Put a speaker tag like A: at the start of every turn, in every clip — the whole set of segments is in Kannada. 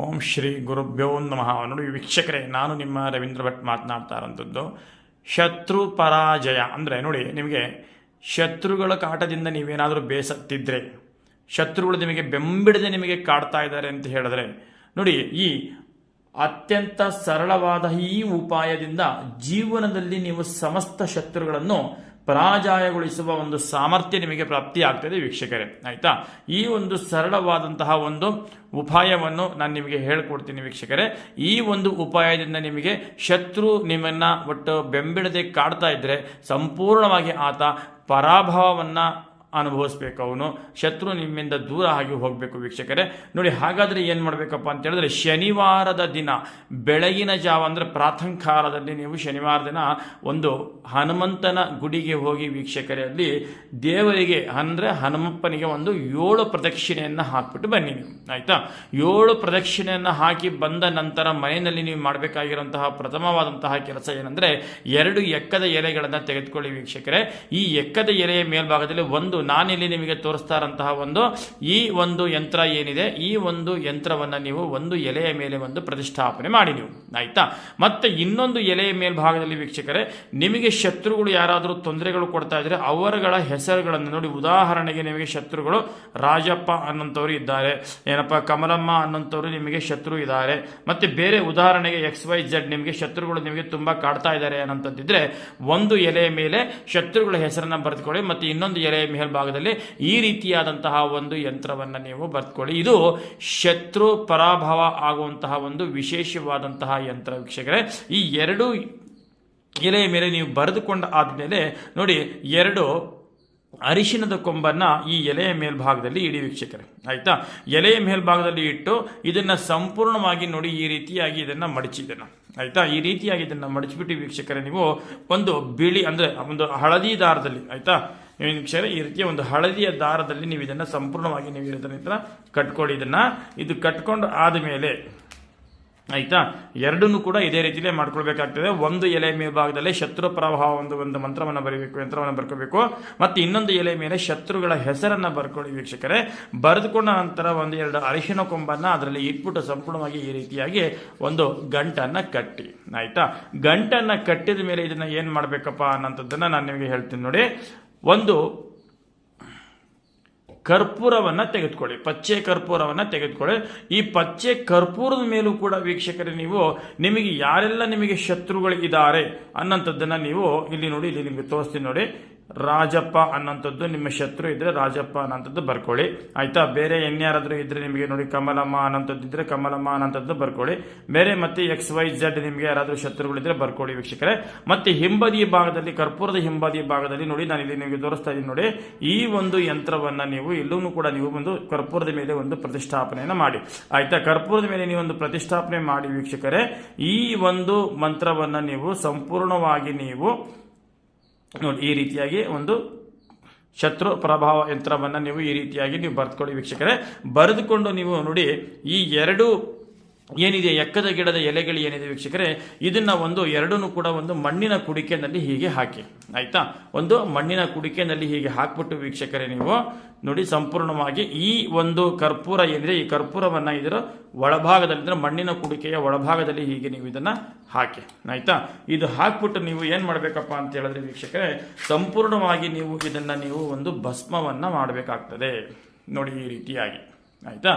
A: ಓಂ ಶ್ರೀ ಗುರುಭ್ಯೋ ನಮಃ. ನೋಡಿ, ವೀಕ್ಷಕರೇ, ನಾನು ನಿಮ್ಮ ರವೀಂದ್ರ ಭಟ್ ಮಾತನಾಡ್ತಾ ಇರೋಂಥದ್ದು. ಶತ್ರು ಪರಾಜಯ ಅಂದರೆ ನೋಡಿ, ನಿಮಗೆ ಶತ್ರುಗಳ ಕಾಟದಿಂದ ನೀವೇನಾದರೂ ಬೇಸತ್ತಿದ್ರೆ, ಶತ್ರುಗಳು ನಿಮಗೆ ಬೆಂಬಿಡದೆ ನಿಮಗೆ ಕಾಡ್ತಾ ಇದ್ದಾರೆ ಅಂತ ಹೇಳಿದ್ರೆ, ನೋಡಿ, ಈ ಅತ್ಯಂತ ಸರಳವಾದ ಈ ಉಪಾಯದಿಂದ ಜೀವನದಲ್ಲಿ ನೀವು ಸಮಸ್ತ ಶತ್ರುಗಳನ್ನು ಪರಾಜಯಗೊಳಿಸುವ ಒಂದು ಸಾಮರ್ಥ್ಯ ನಿಮಗೆ ಪ್ರಾಪ್ತಿಯಾಗ್ತದೆ ವೀಕ್ಷಕರೇ, ಆಯ್ತಾ? ಈ ಒಂದು ಸರಳವಾದಂತಹ ಒಂದು ಉಪಾಯವನ್ನು ನಾನು ನಿಮಗೆ ಹೇಳ್ಕೊಡ್ತೀನಿ ವೀಕ್ಷಕರೇ. ಈ ಒಂದು ಉಪಾಯದಿಂದ ನಿಮಗೆ ಶತ್ರು ನಿಮ್ಮನ್ನ ಒಟ್ಟು ಬೆಂಬಿಡದೆ ಕಾಡ್ತಾ ಇದ್ರೆ ಸಂಪೂರ್ಣವಾಗಿ ಆತ ಪರಾಭವವನ್ನು ಅನುಭವಿಸ್ಬೇಕು ಅವನು. ಶತ್ರು ನಿಮ್ಮಿಂದ ದೂರ ಆಗಿ ಹೋಗಬೇಕು ವೀಕ್ಷಕರೇ. ನೋಡಿ, ಹಾಗಾದರೆ ಏನು ಮಾಡಬೇಕಪ್ಪ ಅಂತ ಹೇಳಿದ್ರೆ, ಶನಿವಾರದ ದಿನ, ಬೆಳಗಿನ ಜಾವ ಅಂದರೆ ಪ್ರಾಥಂಕಾಲದಲ್ಲಿ ನೀವು ಶನಿವಾರ ದಿನ ಒಂದು ಹನುಮಂತನ ಗುಡಿಗೆ ಹೋಗಿ ವೀಕ್ಷಕರೇ, ಅಲ್ಲಿ ದೇವರಿಗೆ ಅಂದರೆ ಹನುಮಪ್ಪನಿಗೆ ಒಂದು ಏಳು ಪ್ರದಕ್ಷಿಣೆಯನ್ನು ಹಾಕಿಬಿಟ್ಟು ಬನ್ನಿ ನೀವು. ಆಯಿತಾ? ಏಳು ಪ್ರದಕ್ಷಿಣೆಯನ್ನು ಹಾಕಿ ಬಂದ ನಂತರ ಮನೆಯಲ್ಲಿ ನೀವು ಮಾಡಬೇಕಾಗಿರುವಂತಹ ಪ್ರಥಮವಾದಂತಹ ಕೆಲಸ ಏನಂದರೆ, ಎರಡು ಎಕ್ಕದ ಎಲೆಗಳನ್ನು ತೆಗೆದುಕೊಳ್ಳಿ ವೀಕ್ಷಕರೇ. ಈ ಎಕ್ಕದ ಎಲೆಯ ಮೇಲ್ಭಾಗದಲ್ಲಿ ಒಂದು ನಾನಿಲ್ಲಿ ನಿಮಗೆ ತೋರಿಸ್ತಾ ಇರೋಂತಹ ಒಂದು ಈ ಒಂದು ಯಂತ್ರ ಏನಿದೆ? ಈ ಒಂದು ಯಂತ್ರವನ್ನು ನೀವು ಒಂದು ಎಲೆಯ ಮೇಲೆ ಒಂದು ಪ್ರತಿಷ್ಠಾಪನೆ ಮಾಡಿ ನೀವು. ಆಯ್ತಾ? ಮತ್ತೆ ಇನ್ನೊಂದು ಎಲೆಯ ಮೇಲ್ಭಾಗದಲ್ಲಿ ವೀಕ್ಷಕರೇ, ನಿಮಗೆ ಶತ್ರುಗಳು ಯಾರಾದರೂ ತೊಂದರೆಗಳು ಕೊಡ್ತಾ ಇದ್ರೆ ಅವರುಗಳ ಹೆಸರುಗಳನ್ನು ನೋಡಿ. ಉದಾಹರಣೆಗೆ ನಿಮಗೆ ಶತ್ರುಗಳು ರಾಜಪ್ಪ ಅನ್ನೋಂಥವ್ರು ಇದ್ದಾರೆ. ಏನಪ್ಪ, ಕಮಲಮ್ಮ ಅನ್ನೋಂಥವ್ರು ನಿಮಗೆ ಶತ್ರು ಇದ್ದಾರೆ. ಮತ್ತೆ ಬೇರೆ ಉದಾಹರಣೆಗೆ ಎಕ್ಸ್ ವೈ ಜೆಡ್ ನಿಮಗೆ ಶತ್ರುಗಳು ನಿಮಗೆ ತುಂಬಾ ಕಾಡ್ತಾ ಇದ್ದಾರೆ ಅನ್ನೋಂಥದ್ದಿದ್ರೆ, ಒಂದು ಎಲೆಯ ಮೇಲೆ ಶತ್ರುಗಳ ಹೆಸರನ್ನು ಬರೆದುಕೊಳ್ಳಿ. ಮತ್ತೆ ಇನ್ನೊಂದು ಎಲೆಯ ಮೇಲ್ಭಾಗದಲ್ಲಿ ಈ ರೀತಿಯಾದಂತಹ ಒಂದು ಯಂತ್ರವನ್ನು ನೀವು ಬರ್ತ್ಕೊಳ್ಳಿ ಇದು ಶತ್ರು ಪರಾಭವ ಆಗುವಂತಹ ಒಂದು ವಿಶೇಷವಾದಂತಹ ಯಂತ್ರ ವೀಕ್ಷಕರೇ. ಈ ಎರಡು ಎಲೆಯ ಮೇಲೆ ನೀವು ಬರೆದುಕೊಂಡ ಆದಮೇಲೆ ನೋಡಿ, ಎರಡು ಅರಿಶಿನದ ಕೊಂಬನ್ನ ಈ ಎಲೆಯ ಮೇಲ್ಭಾಗದಲ್ಲಿ ಇಡಿ ವೀಕ್ಷಕರೇ. ಆಯ್ತಾ? ಎಲೆಯ ಮೇಲ್ಭಾಗದಲ್ಲಿ ಇಟ್ಟು ಇದನ್ನ ಸಂಪೂರ್ಣವಾಗಿ ನೋಡಿ ಈ ರೀತಿಯಾಗಿ ಇದನ್ನ ಇದನ್ನ ಆಯ್ತಾ? ಈ ರೀತಿಯಾಗಿ ಇದನ್ನ ಮಡಚಿಬಿಟ್ಟು ವೀಕ್ಷಕರೇ, ನೀವು ಒಂದು ಬಿಳಿ ಅಂದ್ರೆ ಒಂದು ಹಳದಿ ದಾರದಲ್ಲಿ, ಆಯ್ತಾ? ವೀಕ್ಷಕರೇ ಈ ರೀತಿಯ ಒಂದು ಹಳದಿಯ ದಾರದಲ್ಲಿ ನೀವು ಇದನ್ನ ಸಂಪೂರ್ಣವಾಗಿ ನೀವು ಇದನ್ನ ಕಟ್ಕೊಳ್ಳಿ ಇದನ್ನ ಇದು ಕಟ್ಕೊಂಡು ಆದಮೇಲೆ ಆಯ್ತಾ? ಎರಡನ್ನೂ ಕೂಡ ಇದೇ ರೀತಿಯಲ್ಲೇ ಮಾಡ್ಕೊಳ್ಬೇಕಾಗ್ತದೆ. ಒಂದು ಎಲೆ ಮೇಲ್ಭಾಗದಲ್ಲಿ ಶತ್ರು ಪ್ರವಾಹ ಒಂದು ಒಂದು ಮಂತ್ರವನ್ನು ಬರೀಬೇಕು, ಯಂತ್ರವನ್ನು ಬರ್ಕೋಬೇಕು. ಮತ್ತೆ ಇನ್ನೊಂದು ಎಲೆ ಮೇಲೆ ಶತ್ರುಗಳ ಹೆಸರನ್ನ ಬರ್ಕೊಳ್ಳಿ ವೀಕ್ಷಕರೇ. ಬರೆದುಕೊಂಡ ನಂತರ ಒಂದು ಎರಡು ಅರಿಶಿನ ಕೊಂಬನ್ನ ಅದರಲ್ಲಿ ಇಟ್ಬಿಟ್ಟು ಸಂಪೂರ್ಣವಾಗಿ ಈ ರೀತಿಯಾಗಿ ಒಂದು ಗಂಟನ್ನ ಕಟ್ಟಿ. ಆಯ್ತಾ? ಗಂಟನ್ನ ಕಟ್ಟಿದ ಮೇಲೆ ಇದನ್ನ ಏನು ಮಾಡಬೇಕಪ್ಪ ಅನ್ನೋಂಥದ್ದನ್ನು ನಾನು ನಿಮಗೆ ಹೇಳ್ತೀನಿ ನೋಡಿ. ಒಂದು, ಕರ್ಪೂರವನ್ನು ತೆಗೆದುಕೊಳ್ಳಿ. ಪಚ್ಚೆ ಕರ್ಪೂರವನ್ನು ತೆಗೆದುಕೊಳ್ಳಿ. ಈ ಪಚ್ಚೆ ಕರ್ಪೂರದ ಮೇಲೂ ಕೂಡ ವೀಕ್ಷಕರೇ ನೀವು, ನಿಮಗೆ ಯಾರೆಲ್ಲ ನಿಮಗೆ ಶತ್ರುಗಳಿದ್ದಾರೆ ಅನ್ನೋಂಥದ್ದನ್ನು ನೀವು ಇಲ್ಲಿ ನೋಡಿ, ಇಲ್ಲಿ ನಿಮಗೆ ತೋರಿಸ್ತೀನಿ ನೋಡಿ. ರಾಜಪ್ಪ ಅನ್ನೋಂಥದ್ದು ನಿಮ್ಮ ಶತ್ರು ಇದ್ರೆ ರಾಜಪ್ಪ ಅನ್ನೋಂಥದ್ದು ಬರ್ಕೊಳ್ಳಿ. ಆಯ್ತಾ? ಬೇರೆ ಎನ್ಯಾರಾದ್ರೂ ಇದ್ರೆ ನಿಮಗೆ ನೋಡಿ ಕಮಲಮ್ಮ ಅನ್ನೋಂಥದ್ದು ಇದ್ರೆ ಕಮಲಮ್ಮ ಅನ್ನೋಂಥದ್ದು ಬರ್ಕೊಳ್ಳಿ. ಬೇರೆ ಮತ್ತೆ ಎಕ್ಸ್ ವೈ ಜೆಡ್ ನಿಮಗೆ ಯಾರಾದರೂ ಶತ್ರುಗಳಿದ್ರೆ ಬರ್ಕೊಳ್ಳಿ ವೀಕ್ಷಕರೇ. ಮತ್ತೆ ಹಿಂಬದಿ ಭಾಗದಲ್ಲಿ, ಕರ್ಪೂರದ ಹಿಂಬದಿ ಭಾಗದಲ್ಲಿ ನೋಡಿ ನಾನು ಇಲ್ಲಿ ನಿಮಗೆ ತೋರಿಸ್ತಾ ಇದ್ದೀನಿ ನೋಡಿ, ಈ ಒಂದು ಯಂತ್ರವನ್ನ ನೀವು ಇಲ್ಲೂ ಕೂಡ ನೀವು ಒಂದು ಕರ್ಪೂರದ ಮೇಲೆ ಒಂದು ಪ್ರತಿಷ್ಠಾಪನೆಯನ್ನು ಮಾಡಿ. ಆಯ್ತಾ? ಕರ್ಪೂರದ ಮೇಲೆ ನೀವು ಒಂದು ಪ್ರತಿಷ್ಠಾಪನೆ ಮಾಡಿ ವೀಕ್ಷಕರೇ. ಈ ಒಂದು ಮಂತ್ರವನ್ನ ನೀವು ಸಂಪೂರ್ಣವಾಗಿ ನೀವು ನೋಡಿ, ಈ ರೀತಿಯಾಗಿ ಒಂದು ಶತ್ರು ಪ್ರಭಾವ ಯಂತ್ರವನ್ನು ನೀವು ಈ ರೀತಿಯಾಗಿ ನೀವು ಬರೆದುಕೊಳ್ಳಿ ವೀಕ್ಷಕರೇ. ಬರೆದುಕೊಂಡು ನೀವು ನೋಡಿ, ಈ ಎರಡು ಏನಿದೆ? ಎಕ್ಕದ ಗಿಡದ ಎಲೆಗಳು ಏನಿದೆ ವೀಕ್ಷಕರೇ? ಇದನ್ನ ಒಂದು ಎರಡೂ ಕೂಡ ಒಂದು ಮಣ್ಣಿನ ಕುಡಿಕೆನಲ್ಲಿ ಹೀಗೆ ಹಾಕಿ. ಆಯ್ತಾ? ಒಂದು ಮಣ್ಣಿನ ಕುಡಿಕೆನಲ್ಲಿ ಹೀಗೆ ಹಾಕ್ಬಿಟ್ಟು ವೀಕ್ಷಕರೇ ನೀವು ನೋಡಿ ಸಂಪೂರ್ಣವಾಗಿ ಈ ಒಂದು ಕರ್ಪೂರ ಏನಿದೆ, ಈ ಕರ್ಪೂರವನ್ನು ಇದರ ಒಳಭಾಗದಲ್ಲಿ, ಅಂದರೆ ಮಣ್ಣಿನ ಕುಡಿಕೆಯ ಒಳಭಾಗದಲ್ಲಿ ಹೀಗೆ ನೀವು ಇದನ್ನು ಹಾಕಿ. ಆಯ್ತಾ? ಇದು ಹಾಕ್ಬಿಟ್ಟು ನೀವು ಏನು ಮಾಡಬೇಕಪ್ಪ ಅಂತ ಹೇಳಿದ್ರೆ ವೀಕ್ಷಕರೇ, ಸಂಪೂರ್ಣವಾಗಿ ನೀವು ಇದನ್ನು ನೀವು ಒಂದು ಭಸ್ಮವನ್ನು ಮಾಡಬೇಕಾಗ್ತದೆ. ನೋಡಿ ಈ ರೀತಿಯಾಗಿ. ಆಯ್ತಾ?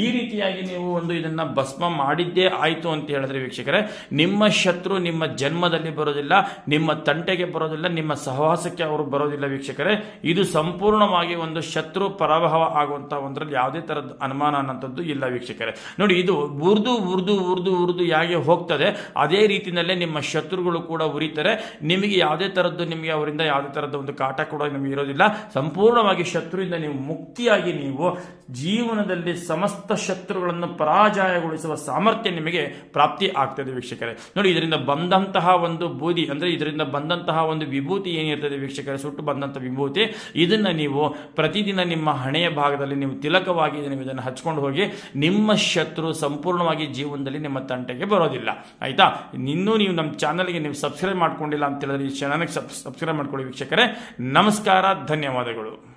A: ಈ ರೀತಿಯಾಗಿ ನೀವು ಒಂದು ಇದನ್ನ ಭಸ್ಮ ಮಾಡಿದ್ದೇ ಆಯ್ತು ಅಂತ ಹೇಳಿದ್ರೆ ವೀಕ್ಷಕರೇ, ನಿಮ್ಮ ಶತ್ರು ನಿಮ್ಮ ಜನ್ಮದಲ್ಲಿ ಬರೋದಿಲ್ಲ, ನಿಮ್ಮ ತಂಟೆಗೆ ಬರೋದಿಲ್ಲ, ನಿಮ್ಮ ಸಹವಾಸಕ್ಕೆ ಅವರು ಬರೋದಿಲ್ಲ ವೀಕ್ಷಕರೇ. ಇದು ಸಂಪೂರ್ಣವಾಗಿ ಒಂದು ಶತ್ರು ಪರಾಭವ ಆಗುವಂತ ಒಂದರಲ್ಲಿ ಯಾವುದೇ ತರದ ಅನುಮಾನ ಅನ್ನೋಂಥದ್ದು ಇಲ್ಲ ವೀಕ್ಷಕರೇ. ನೋಡಿ, ಇದು ಉರ್ದು ಉರ್ದು ಉರ್ದು ಉರ್ದು ಹೇಗೆ ಹೋಗ್ತದೆ, ಅದೇ ರೀತಿಯಲ್ಲೇ ನಿಮ್ಮ ಶತ್ರುಗಳು ಕೂಡ ಉರಿತಾರೆ. ನಿಮಗೆ ಯಾವುದೇ ತರದ್ದು ನಿಮಗೆ ಅವರಿಂದ ಯಾವುದೇ ತರದ ಒಂದು ಕಾಟ ಕೂಡ ನಿಮಗೆ ಇರೋದಿಲ್ಲ. ಸಂಪೂರ್ಣವಾಗಿ ಶತ್ರುವಿಂದ ನೀವು ಮುಕ್ತಿಯಾಗಿ ನೀವು ಜೀವನ ಜೀವನದಲ್ಲಿ ಸಮಸ್ತ ಶತ್ರುಗಳನ್ನು ಪರಾಜಯಗೊಳಿಸುವ ಸಾಮರ್ಥ್ಯ ನಿಮಗೆ ಪ್ರಾಪ್ತಿ ಆಗ್ತದೆ ವೀಕ್ಷಕರೇ. ನೋಡಿ, ಇದರಿಂದ ಬಂದಂತಹ ಒಂದು ಬೂದಿ, ಅಂದ್ರೆ ಇದರಿಂದ ಬಂದಂತಹ ಒಂದು ವಿಭೂತಿ ಏನಿರ್ತದೆ ವೀಕ್ಷಕರೇ, ಸುಟ್ಟು ಬಂದಂಥ ವಿಭೂತಿ, ಇದನ್ನ ನೀವು ಪ್ರತಿದಿನ ನಿಮ್ಮ ಹಣೆಯ ಭಾಗದಲ್ಲಿ ನೀವು ತಿಲಕವಾಗಿ ನೀವು ಇದನ್ನು ಹಚ್ಕೊಂಡು ಹೋಗಿ ನಿಮ್ಮ ಶತ್ರು ಸಂಪೂರ್ಣವಾಗಿ ಜೀವನದಲ್ಲಿ ನಿಮ್ಮ ತಂಟೆಗೆ ಬರೋದಿಲ್ಲ. ಆಯ್ತಾ? ಇನ್ನೂ ನೀವು ನಮ್ಮ ಚಾನಲ್ಗೆ ನೀವು ಸಬ್ಸ್ಕ್ರೈಬ್ ಮಾಡ್ಕೊಂಡಿಲ್ಲ ಅಂತ ಹೇಳಿದ್ರೆ ಈ ಚಾನಲ್ಗೆ ಸಬ್ಸ್ಕ್ರೈಬ್ ಮಾಡ್ಕೊಳ್ಳಿ ವೀಕ್ಷಕರೇ. ನಮಸ್ಕಾರ, ಧನ್ಯವಾದಗಳು.